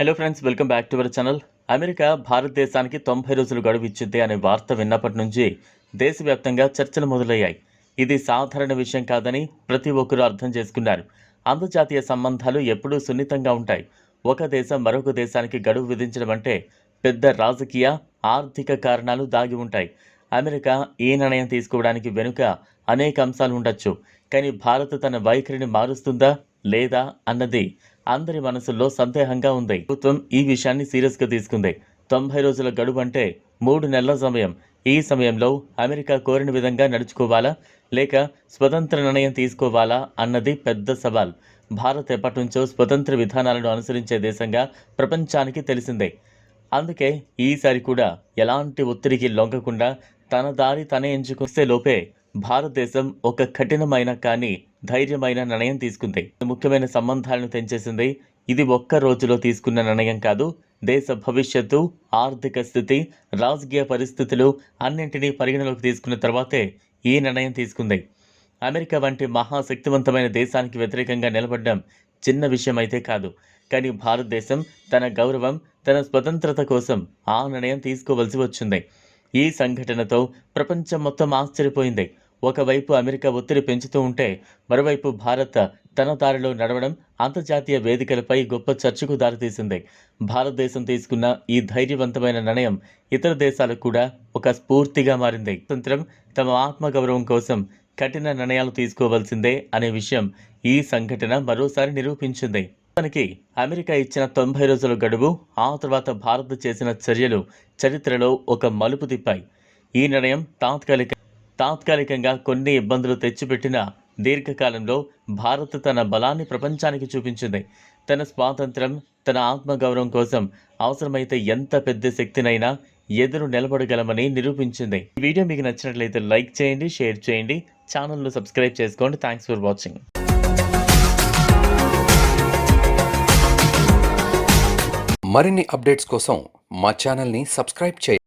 Hello friends welcome back to our channel America భారతదేశానికి తొంభై రోజులు గడువు ఇచ్చింది అనే వార్త విన్నప్పటి నుంచి దేశవ్యాప్తంగా చర్చలు మొదలయ్యాయి. ఇది సాధారణ విషయం కాదని ప్రతి ఒక్కరూ అర్థం చేసుకున్నారు. అంతర్జాతీయ సంబంధాలు ఎప్పుడూ సున్నితంగా ఉంటాయి. ఒక దేశం మరొక దేశానికి గడువు విధించడం అంటే పెద్ద రాజకీయ ఆర్థిక కారణాలు దాగి ఉంటాయి. అమెరికా ఈ నిర్ణయం తీసుకోవడానికి వెనుక అనేక అంశాలు ఉండొచ్చు. కానీ భారత్ తన వైఖరిని మారుస్తుందా? లేదా అన్నది అందరి మనసుల్లో సందేహంగా ఉంది. ప్రభుత్వం ఈ విషయాన్ని సీరియస్గా తీసుకుంది. తొంభై రోజుల గడువు అంటే మూడు నెలల సమయం. ఈ సమయంలో అమెరికా కోరిన విధంగా నడుచుకోవాలా? లేక స్వతంత్ర నిర్ణయం తీసుకోవాలా అన్నది పెద్ద సవాల్. భారత్ ఎప్పటి నుంచో స్వతంత్ర విధానాలను అనుసరించే దేశంగా ప్రపంచానికి తెలిసిందే. అందుకే ఈసారి కూడా ఎలాంటి ఒత్తిడికి లొంగకుండా తన దారి తనే ఎంచుకొస్తే లోపే భారతదేశం ఒక కఠినమైన కానీ ధైర్యమైన నిర్ణయం తీసుకుంది. ముఖ్యమైన సంబంధాలను తెంచేసింది. ఇది ఒక్క రోజులో తీసుకున్న నిర్ణయం కాదు. దేశ భవిష్యత్తు ఆర్థిక స్థితి రాజకీయ పరిస్థితులు అన్నింటినీ పరిగణలోకి తీసుకున్న తర్వాతే ఈ నిర్ణయం తీసుకుంది. అమెరికా వంటి మహాశక్తివంతమైన దేశానికి వ్యతిరేకంగా నిలబడడం చిన్న విషయం అయితే కాదు. కానీ భారతదేశం తన గౌరవం తన స్వతంత్రత కోసం ఆ నిర్ణయం తీసుకోవలసి వచ్చింది. ఈ సంఘటనతో ప్రపంచం మొత్తం ఆశ్చర్యపోయింది. ఒకవైపు అమెరికా ఒత్తిడి పెంచుతూ ఉంటే మరోవైపు భారత్ తన దారిలో నడవడం అంతర్జాతీయ వేదికలపై గొప్ప చర్చకు దారితీసింది. భారతదేశం తీసుకున్న ఈ ధైర్యవంతమైన నిర్ణయం ఇతర దేశాలకు కూడా ఒక స్ఫూర్తిగా మారింది. స్వతంత్రం తమ ఆత్మగౌరవం కోసం కఠిన నిర్ణయాలు తీసుకోవాల్సిందే అనే విషయం ఈ సంఘటన మరోసారి నిరూపించింది. తనకి అమెరికా ఇచ్చిన తొంభై రోజుల గడువు ఆ తర్వాత భారత్ చేసిన చర్యలు చరిత్రలో ఒక మలుపు తిప్పాయి. ఈ నిర్ణయం తాత్కాలిక తాత్కాలికంగా కొన్ని ఇబ్బందులు తెచ్చిపెట్టిన దీర్ఘకాలంలో భారత్ తన బలాన్ని ప్రపంచానికి చూపించింది. తన స్వాతంత్రం తన ఆత్మగౌరవం కోసం అవసరమైతే ఎంత పెద్ద శక్తినైనా ఎదురు నిలబడగలమని నిరూపించింది. ఈ వీడియో మీకు నచ్చినట్లయితే లైక్ చేయండి షేర్ చేయండి ఛానల్ను సబ్స్క్రైబ్ చేసుకోండి. థ్యాంక్స్ ఫర్ వాచింగ్ మరిన్ని అప్డేట్స్ కోసం మా ఛానల్ని సబ్స్క్రైబ్ చేయండి.